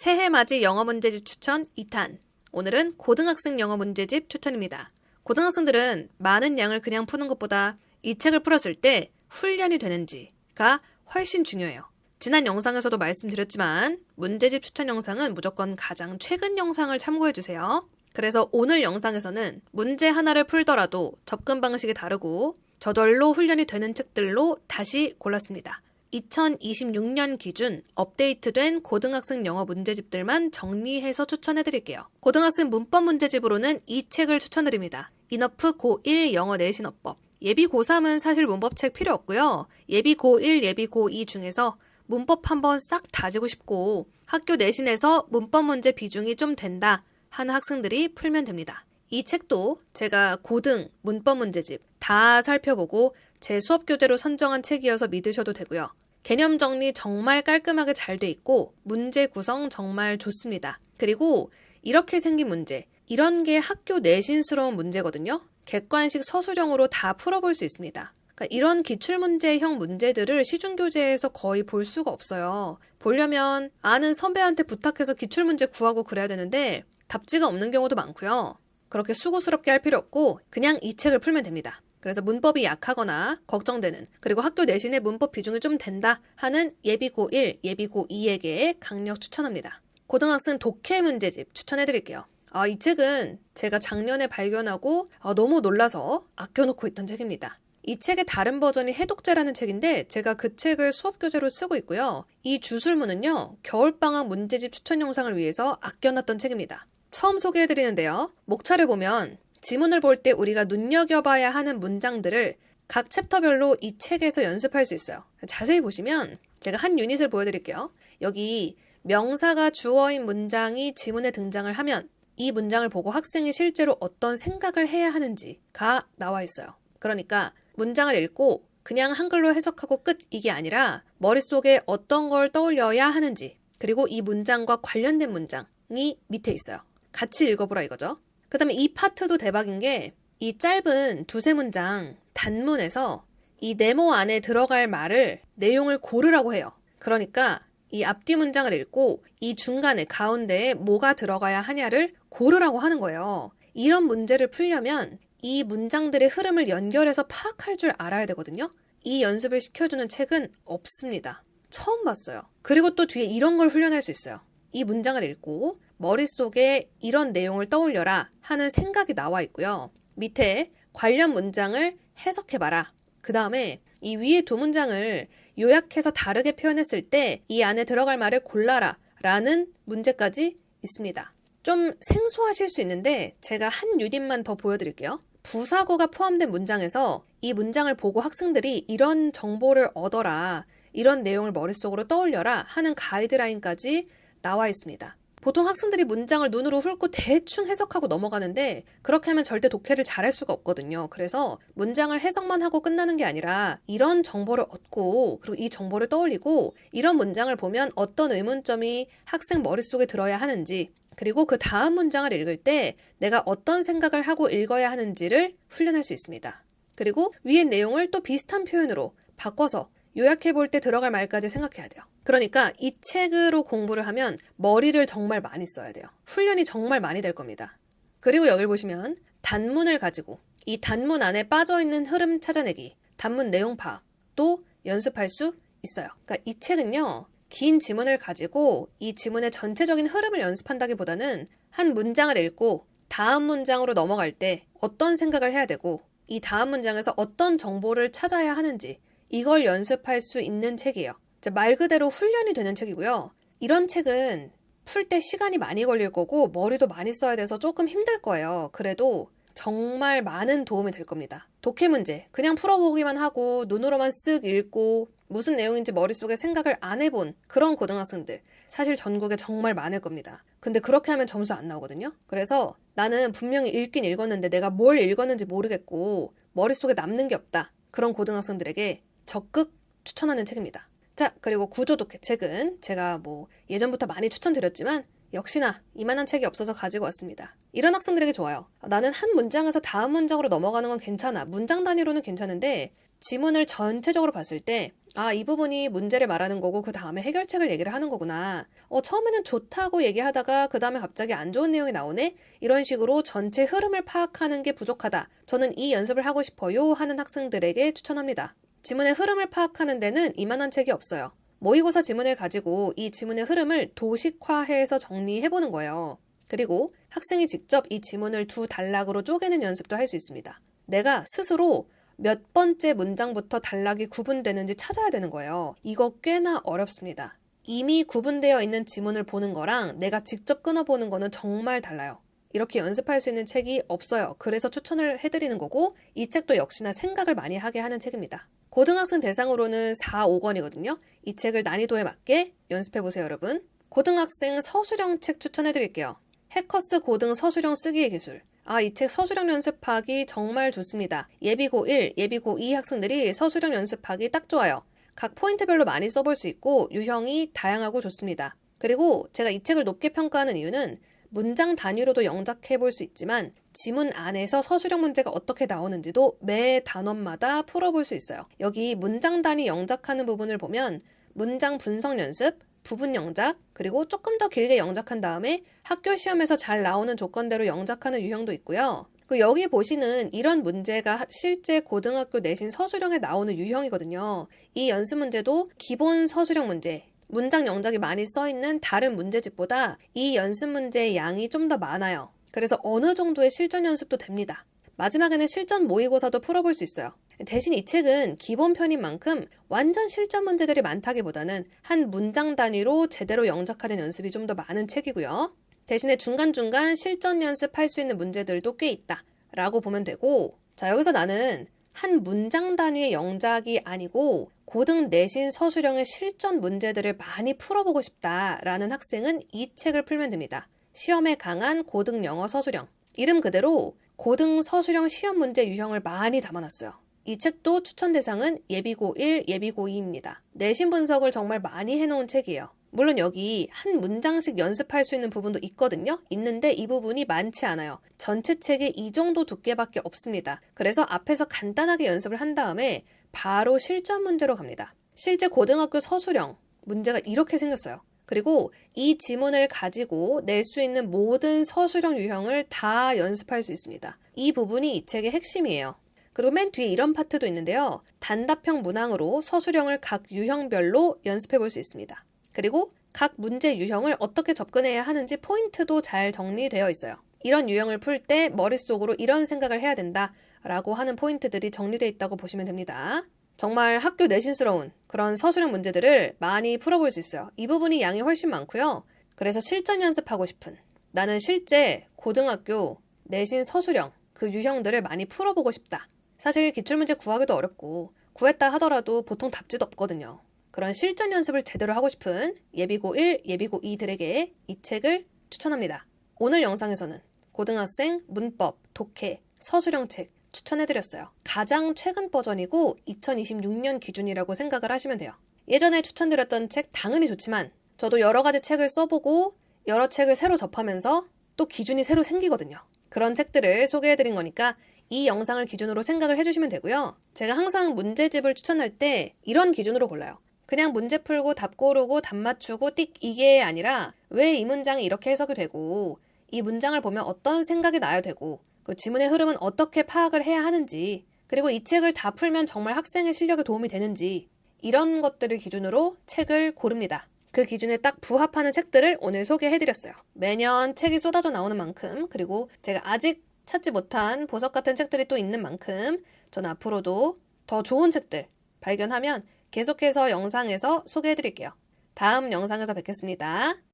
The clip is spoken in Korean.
새해 맞이 영어 문제집 추천 2탄. 오늘은 고등학생 영어 문제집 추천입니다. 고등학생들은 많은 양을 그냥 푸는 것보다 이 책을 풀었을 때 훈련이 되는지가 훨씬 중요해요. 지난 영상에서도 말씀드렸지만 문제집 추천 영상은 무조건 가장 최근 영상을 참고해 주세요. 그래서 오늘 영상에서는 문제 하나를 풀더라도 접근 방식이 다르고 저절로 훈련이 되는 책들로 다시 골랐습니다. 2026년 기준 업데이트된 고등학생 영어 문제집들만 정리해서 추천해 드릴게요. 고등학생 문법 문제집으로는 이 책을 추천드립니다. 이너프 고1 영어 내신어법. 예비 고3은 사실 문법책 필요 없고요. 예비 고1, 예비 고2 중에서 문법 한번 싹 다지고 싶고 학교 내신에서 문법 문제 비중이 좀 된다 하는 학생들이 풀면 됩니다. 이 책도 제가 고등 문법 문제집 다 살펴보고 제 수업 교재로 선정한 책이어서 믿으셔도 되고요. 개념 정리 정말 깔끔하게 잘 돼 있고 문제 구성 정말 좋습니다. 그리고 이렇게 생긴 문제, 이런 게 학교 내신스러운 문제거든요. 객관식 서술형으로 다 풀어볼 수 있습니다. 그러니까 이런 기출문제형 문제들을 시중교재에서 거의 볼 수가 없어요. 보려면 아는 선배한테 부탁해서 기출문제 구하고 그래야 되는데 답지가 없는 경우도 많고요. 그렇게 수고스럽게 할 필요 없고 그냥 이 책을 풀면 됩니다. 그래서 문법이 약하거나 걱정되는 그리고 학교 내신의 문법 비중이 좀 된다 하는 예비 고 1, 예비 고 2에게 강력 추천합니다. 고등학생 독해 문제집 추천해 드릴게요. 아, 이 책은 제가 작년에 발견하고 아, 너무 놀라서 아껴놓고 있던 책입니다. 이 책의 다른 버전이 해독제라는 책인데 제가 그 책을 수업 교재로 쓰고 있고요. 이 주술문은요. 겨울방학 문제집 추천 영상을 위해서 아껴놨던 책입니다. 처음 소개해드리는데요. 목차를 보면 지문을 볼 때 우리가 눈여겨봐야 하는 문장들을 각 챕터별로 이 책에서 연습할 수 있어요. 자세히 보시면 제가 한 유닛을 보여드릴게요. 여기 명사가 주어인 문장이 지문에 등장을 하면 이 문장을 보고 학생이 실제로 어떤 생각을 해야 하는지가 나와 있어요. 그러니까 문장을 읽고 그냥 한글로 해석하고 끝 이게 아니라 머릿속에 어떤 걸 떠올려야 하는지 그리고 이 문장과 관련된 문장이 밑에 있어요. 같이 읽어보라 이거죠. 그 다음에 이 파트도 대박인 게 이 짧은 두세 문장 단문에서 이 네모 안에 들어갈 말을 내용을 고르라고 해요. 그러니까 이 앞뒤 문장을 읽고 이 중간에 가운데에 뭐가 들어가야 하냐를 고르라고 하는 거예요. 이런 문제를 풀려면 이 문장들의 흐름을 연결해서 파악할 줄 알아야 되거든요. 이 연습을 시켜주는 책은 없습니다. 처음 봤어요. 그리고 또 뒤에 이런 걸 훈련할 수 있어요. 이 문장을 읽고 머릿속에 이런 내용을 떠올려라 하는 생각이 나와 있고요. 밑에 관련 문장을 해석해봐라. 그 다음에 이 위에 두 문장을 요약해서 다르게 표현했을 때 이 안에 들어갈 말을 골라라 라는 문제까지 있습니다. 좀 생소하실 수 있는데 제가 한 유닛만 더 보여드릴게요. 부사구가 포함된 문장에서 이 문장을 보고 학생들이 이런 정보를 얻어라, 이런 내용을 머릿속으로 떠올려라 하는 가이드라인까지 나와 있습니다. 보통 학생들이 문장을 눈으로 훑고 대충 해석하고 넘어가는데 그렇게 하면 절대 독해를 잘할 수가 없거든요. 그래서 문장을 해석만 하고 끝나는 게 아니라 이런 정보를 얻고 그리고 이 정보를 떠올리고 이런 문장을 보면 어떤 의문점이 학생 머릿속에 들어야 하는지 그리고 그 다음 문장을 읽을 때 내가 어떤 생각을 하고 읽어야 하는지를 훈련할 수 있습니다. 그리고 위의 내용을 또 비슷한 표현으로 바꿔서 요약해 볼 때 들어갈 말까지 생각해야 돼요. 그러니까 이 책으로 공부를 하면 머리를 정말 많이 써야 돼요. 훈련이 정말 많이 될 겁니다. 그리고 여기 보시면 단문을 가지고 이 단문 안에 빠져 있는 흐름 찾아내기, 단문 내용 파악도 연습할 수 있어요. 그러니까 이 책은요. 긴 지문을 가지고 이 지문의 전체적인 흐름을 연습한다기보다는 한 문장을 읽고 다음 문장으로 넘어갈 때 어떤 생각을 해야 되고 이 다음 문장에서 어떤 정보를 찾아야 하는지 이걸 연습할 수 있는 책이에요. 말 그대로 훈련이 되는 책이고요. 이런 책은 풀 때 시간이 많이 걸릴 거고 머리도 많이 써야 돼서 조금 힘들 거예요. 그래도 정말 많은 도움이 될 겁니다. 독해 문제 그냥 풀어보기만 하고 눈으로만 쓱 읽고 무슨 내용인지 머릿속에 생각을 안 해본 그런 고등학생들 사실 전국에 정말 많을 겁니다. 근데 그렇게 하면 점수 안 나오거든요. 그래서 나는 분명히 읽긴 읽었는데 내가 뭘 읽었는지 모르겠고 머릿속에 남는 게 없다. 그런 고등학생들에게 적극 추천하는 책입니다. 자, 그리고 구조 독해 책은 제가 뭐 예전부터 많이 추천드렸지만 역시나 이만한 책이 없어서 가지고 왔습니다. 이런 학생들에게 좋아요. 나는 한 문장에서 다음 문장으로 넘어가는 건 괜찮아. 문장 단위로는 괜찮은데 지문을 전체적으로 봤을 때 아, 이 부분이 문제를 말하는 거고 그 다음에 해결책을 얘기를 하는 거구나. 어, 처음에는 좋다고 얘기하다가 그 다음에 갑자기 안 좋은 내용이 나오네? 이런 식으로 전체 흐름을 파악하는 게 부족하다. 저는 이 연습을 하고 싶어요 하는 학생들에게 추천합니다. 지문의 흐름을 파악하는 데는 이만한 책이 없어요. 모의고사 지문을 가지고 이 지문의 흐름을 도식화해서 정리해보는 거예요. 그리고 학생이 직접 이 지문을 두 단락으로 쪼개는 연습도 할 수 있습니다. 내가 스스로 몇 번째 문장부터 단락이 구분되는지 찾아야 되는 거예요. 이거 꽤나 어렵습니다. 이미 구분되어 있는 지문을 보는 거랑 내가 직접 끊어보는 거는 정말 달라요. 이렇게 연습할 수 있는 책이 없어요. 그래서 추천을 해드리는 거고, 이 책도 역시나 생각을 많이 하게 하는 책입니다. 고등학생 대상으로는 4, 5권이거든요. 이 책을 난이도에 맞게 연습해보세요, 여러분. 고등학생 서술형 책 추천해드릴게요. 해커스 고등 서술형 쓰기의 기술. 아, 이 책 서술형 연습하기 정말 좋습니다. 예비고 1, 예비고 2 학생들이 서술형 연습하기 딱 좋아요. 각 포인트별로 많이 써볼 수 있고 유형이 다양하고 좋습니다. 그리고 제가 이 책을 높게 평가하는 이유는 문장 단위로도 영작해 볼 수 있지만 지문 안에서 서술형 문제가 어떻게 나오는지도 매 단원마다 풀어볼 수 있어요. 여기 문장 단위 영작하는 부분을 보면 문장 분석 연습, 부분 영작, 그리고 조금 더 길게 영작한 다음에 학교 시험에서 잘 나오는 조건대로 영작하는 유형도 있고요. 그 여기 보시는 이런 문제가 실제 고등학교 내신 서술형에 나오는 유형이거든요. 이 연습 문제도 기본 서술형 문제, 문장 영작이 많이 써 있는 다른 문제집보다 이 연습 문제의 양이 좀 더 많아요. 그래서 어느 정도의 실전 연습도 됩니다. 마지막에는 실전 모의고사도 풀어볼 수 있어요. 대신 이 책은 기본 편인 만큼 완전 실전 문제들이 많다기보다는 한 문장 단위로 제대로 영작하는 연습이 좀 더 많은 책이고요. 대신에 중간중간 실전 연습할 수 있는 문제들도 꽤 있다. 라고 보면 되고, 자, 여기서 나는 한 문장 단위의 영작이 아니고 고등 내신 서술형의 실전 문제들을 많이 풀어보고 싶다라는 학생은 이 책을 풀면 됩니다. 시험에 강한 고등 영어 서술형. 이름 그대로 고등 서술형 시험 문제 유형을 많이 담아놨어요. 이 책도 추천 대상은 예비고 1, 예비고 2입니다. 내신 분석을 정말 많이 해놓은 책이에요. 물론 여기 한 문장씩 연습할 수 있는 부분도 있거든요. 있는데 이 부분이 많지 않아요. 전체 책에 이 정도 두께밖에 없습니다. 그래서 앞에서 간단하게 연습을 한 다음에 바로 실전 문제로 갑니다. 실제 고등학교 서술형 문제가 이렇게 생겼어요. 그리고 이 지문을 가지고 낼 수 있는 모든 서술형 유형을 다 연습할 수 있습니다. 이 부분이 이 책의 핵심이에요. 그리고 맨 뒤에 이런 파트도 있는데요. 단답형 문항으로 서술형을 각 유형별로 연습해 볼 수 있습니다. 그리고 각 문제 유형을 어떻게 접근해야 하는지 포인트도 잘 정리되어 있어요. 이런 유형을 풀 때 머릿속으로 이런 생각을 해야 된다 라고 하는 포인트들이 정리되어 있다고 보시면 됩니다. 정말 학교 내신스러운 그런 서술형 문제들을 많이 풀어볼 수 있어요. 이 부분이 양이 훨씬 많고요. 그래서 실전 연습하고 싶은 나는 실제 고등학교 내신 서술형 그 유형들을 많이 풀어보고 싶다. 사실 기출문제 구하기도 어렵고 구했다 하더라도 보통 답지도 없거든요. 그런 실전 연습을 제대로 하고 싶은 예비고 1, 예비고 2들에게 이 책을 추천합니다. 오늘 영상에서는 고등학생 문법, 독해, 서술형 책 추천해드렸어요. 가장 최근 버전이고 2026년 기준이라고 생각을 하시면 돼요. 예전에 추천드렸던 책 당연히 좋지만 저도 여러 가지 책을 써보고 여러 책을 새로 접하면서 또 기준이 새로 생기거든요. 그런 책들을 소개해드린 거니까 이 영상을 기준으로 생각을 해주시면 되고요. 제가 항상 문제집을 추천할 때 이런 기준으로 골라요. 그냥 문제 풀고 답 고르고 답 맞추고 띡 이게 아니라 왜 이 문장이 이렇게 해석이 되고 이 문장을 보면 어떤 생각이 나야 되고 그 지문의 흐름은 어떻게 파악을 해야 하는지 그리고 이 책을 다 풀면 정말 학생의 실력에 도움이 되는지 이런 것들을 기준으로 책을 고릅니다. 그 기준에 딱 부합하는 책들을 오늘 소개해드렸어요. 매년 책이 쏟아져 나오는 만큼 그리고 제가 아직 찾지 못한 보석 같은 책들이 또 있는 만큼 저는 앞으로도 더 좋은 책들 발견하면 계속해서 영상에서 소개해 드릴게요. 다음 영상에서 뵙겠습니다.